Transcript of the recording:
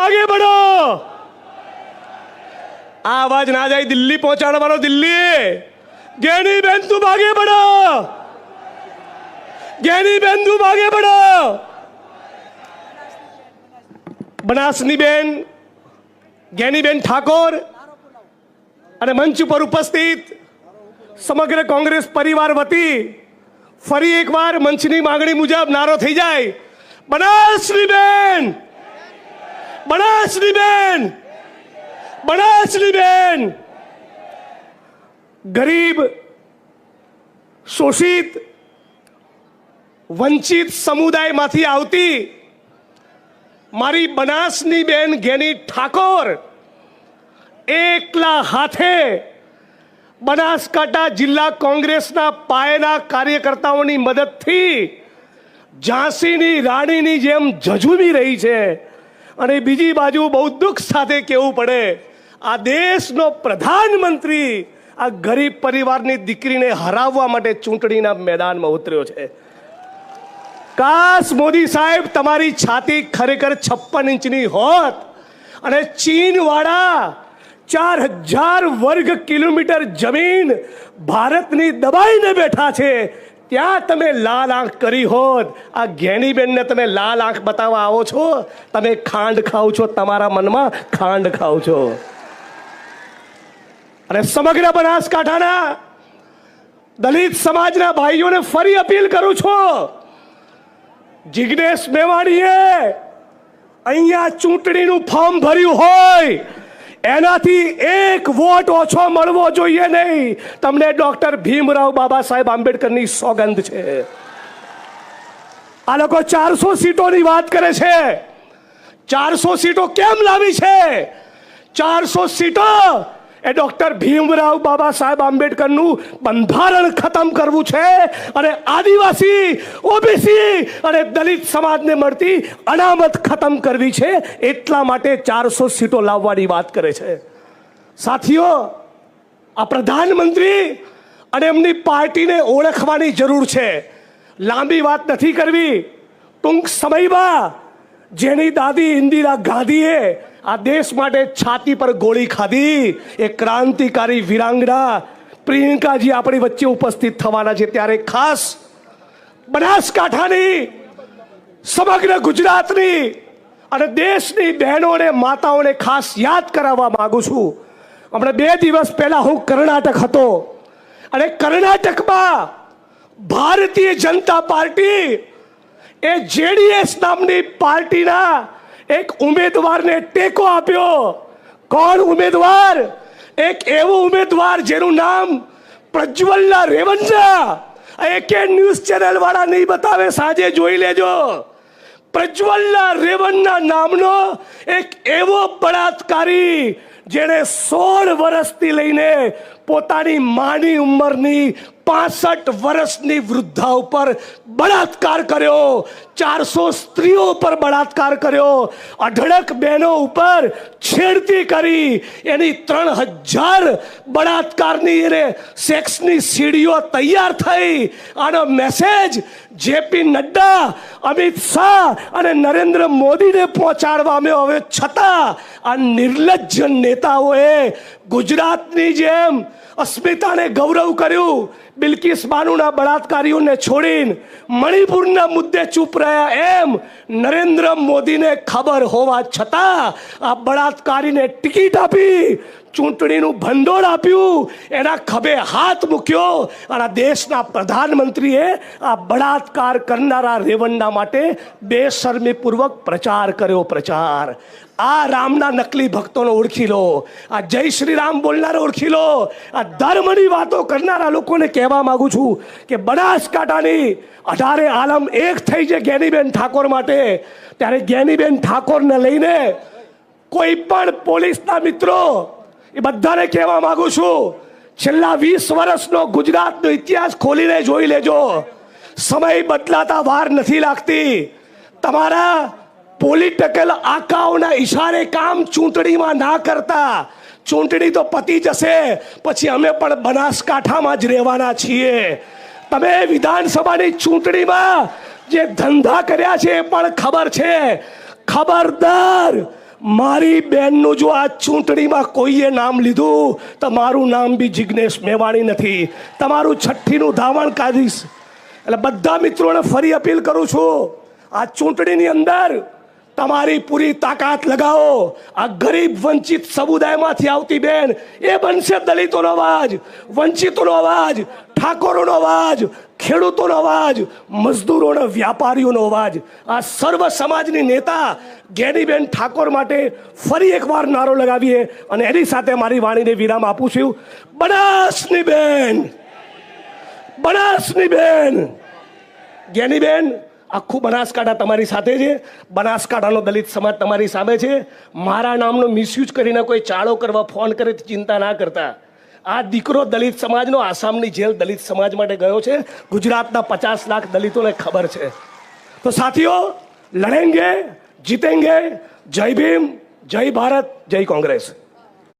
આગે બઢો આ અવાજ ના જાય દિલ્હી પહોંચાડવાનો દિલ્હી ગેની બેન તું ભાગે પડો ગેની બેન તું ભાગે પડો બનાસની બેન જ્ઞાનીબેન ઠાકોર અને મંચ ઉપર ઉપસ્થિત સમગ્ર કોંગ્રેસ પરિવાર વતી ફરી એકવાર મંચની માંગણી મુજબ નારો થઈ જાય બનાસની બેન બનાસની બેન. બનાસની બેન. ગરીબ, શોષિત, વંચિત સમુદાયમાંથી આવતી મારી બનાસની બેન ગેની ઠાકોર એકલા હાથે બનાસકાંઠા જિલ્લા કોંગ્રેસના પાયાના કાર્યકર્તાઓની મદદથી ઝાંસીની રાણીની જેમ ઝઝૂમી રહી છે. અને બીજી બાજુ બહુ દુઃખ સાથે કહેવું પડે, આ દેશનો પ્રધાનમંત્રી આ ગરીબ પરિવારની દીકરીને હરાવવા માટે ચૂંટણીના મેદાનમાં ઉતર્યો છે. કાશ મોદી સાહેબ તમારી છાતી ખરેખર છપ્પન ઇંચની હોત અને ચીનવાળા ચાર હજાર વર્ગ કિલોમીટર જમીન ભારતની દબાઈને બેઠા છે ત્યાં તમે લાલ આંખ કરી હોત. આ જ્ઞાનીબેનને તમે લાલ આંખ બતાવવા આવો છો? તમે ખાંડ ખાઓ છો તમારા મનમાં, ખાંડ ખાઓ છો. અને સમગ્ર બનાસકાંઠાના દલિત સમાજના ભાઈઓને ફરી અપીલ કરું છું. જિગ્નેશ મેવાણીએ અહીંયા ચૂંટણીનું ફોર્મ ભર્યું હોય. એનાથી એક વોટ ઓછો મળવો જોઈએ નહીં. તમને ડોક્ટર ભીમરાવ બાબા સાહેબ આંબેડકરની સોગંદ છે. આ લોકો ચારસો સીટોની વાત કરે છે. ચારસો સીટો કેમ લાવી છે? ચારસો સીટો એ ડોક્ટર ભીમરાવ બાબા સાહેબ આંબેડકરનું બંધારણ ખતમ કરવું છે. અને આદિવાસી, ઓબીસી અને દલિત સમાજને મળતી અનામત ખતમ કરવી છે. એટલા માટે ચારસો સીટો લાવવાની વાત કરે છે. સાથીઓ, આ પ્રધાનમંત્રી અને એમની પાર્ટીને ઓળખવાની જરૂર છે. લાંબી વાત નથી કરવી. ટૂંક સમયમાં જેની દાદી ઇન્દિરા ગાંધીએ આ દેશ માટે છાતી પર ગોળી ખાધી. એ ક્રાંતિકારી વિરાંગના પ્રિયંકાજી આપણી વચ્ચે ઉપસ્થિત થવાના છે. ત્યારે ખાસ બનાસકાંઠાની, સમગ્ર ગુજરાતની અને દેશની બહેનોને, માતાઓને ખાસ યાદ કરાવવા માંગુ છું. હમણાં બે દિવસ પહેલા હું કર્ણાટક હતો અને કર્ણાટકમાં ભારતીય જનતા પાર્ટી એ જેડીએસ નામની પાર્ટીના એક ઉમેદવારને ટેકો આપ્યો. કોણ ઉમેદવાર? એક એવો ઉમેદવાર જેનું નામ પ્રજ્વલના રેવંજા એક ન્યૂઝ ચેનલ વાળા નહીં બતાવે, સાંજે જોઈ લેજો. પ્રજ્વલના રેવન્ના નામનો એક એવો બળાત્કારી જેણે સોળ વર્ષથી લઈને પોતાની માની ઉંમરની પાસઠ વર્ષની વૃદ્ધા ઉપર બળાત્કાર કર્યો. ચારસો સ્ત્રીઓ ઉપર બળાત્કાર કર્યો. અઢળક બહેનો ઉપર છેડતી કરી. એની ત્રણ હજાર બળાત્કારની એને સેક્સની સીડીઓ તૈયાર થઈ. આનો મેસેજ જેપી નડ્ડા, અમિત શાહ અને નરેન્દ્ર મોદીને પહોંચાડવામાં હવે છતાં આ નિર્લજ્જ નેતાઓએ ગુજરાતની જેમ અસ્મિતાને ગૌરવ કર્યું. બિલકિસ બાનુના બળાત્કારીઓને છોડીને મણિપુરના મુદ્દે ચૂપ રહ્યા એમ નરેન્દ્ર મોદીને ખબર હોવા છતાં આ બળાત્કારીને ટિકિટ આપી ચૂંટણીનું ભંડોળ આપ્યું. એના ખભે હાથ મૂક્યો અને દેશના પ્રધાનમંત્રીએ આ બળાત્કાર કરનારા રેવન્ના માટે બેશરમીપૂર્વક પ્રચાર કર્યો પ્રચાર. આ રામના નકલી ભક્તોને ઓળખી લો. આ જય શ્રી રામ બોલનારા ઓળખી લો. આ ધર્મની વાતો કરનારા લોકોને કહેવા માંગુ છું કે બનાસકાંઠાની અઢારે આલમ એક થઈ છે જ્ઞાનીબેન ઠાકોર માટે, ત્યારે જ્ઞાનીબેન ઠાકોરને લઈને કોઈ પણ પોલીસના મિત્રો, એ બધાને કહેવા માંગુ છું, છેલ્લા વીસ વર્ષનો ગુજરાતનો ઇતિહાસ ખોલીને જોઈ લેજો. સમય બદલાતા વાર નથી લાગતી. તમારા પોલિટિકલ આકાઓના ઈશારે કામ ચૂંટણીમાં ના કરતા. ચૂંટણી તો પતી જશે, પછી અમે પણ બનાસકાંઠામાં જ રહેવાના છીએ. તમે વિધાનસભાની ચૂંટણીમાં જે ધંધા કર્યા છે એ પણ ખબર છે. ખબરદાર, મારી બેનનું જો આ ચૂંટણીમાં કોઈએ નામ લીધું, તો મારું નામ બી જિજ્ઞેશ મેવાણી નથી. તમારું છઠ્ઠીનું ધાવણ કાઢીશ. એટલે બધા મિત્રોને ફરી અપીલ કરું છું, આ ચૂંટણીની અંદર તમારી પૂરી તાકાત લગાવો. આ ગરીબ વંચિત સમુદાયમાંથી આવતી બેન, એ બનશે દલિતોનો અવાજ, વંચિતોનો અવાજ, ઠાકોરોનો અવાજ, ખેડૂતોનો અવાજ, મજદૂરોનો, વ્યાપારીઓનો અવાજ. આ સર્વ સમાજની નેતા ગેનીબેન ઠાકોર માટે ફરી એકવાર નારો લગાવીએ અને એની સાથે મારી વાણીને વિરામ આપું છું. બનાસની બેન બનાસની બેન જ્ઞાનીબેન આખું બનાસકાંઠા તમારી સાથે છે. બનાસકાંઠાનો દલિત સમાજ તમારી સામે છે. મારા નામનો મિસયુઝ કરીને કોઈ ચાળો કરવા ફોન કરે ચિંતા ના કરતા. આ દીકરો દલિત સમાજનો આસામની જેલ દલિત સમાજ માટે ગયો છે. ગુજરાતના પચાસ લાખ દલિતોને ખબર છે. તો સાથીઓ, લડેંગે, જીતેંગે, જય ભીમ, જય ભારત, જય કોંગ્રેસ.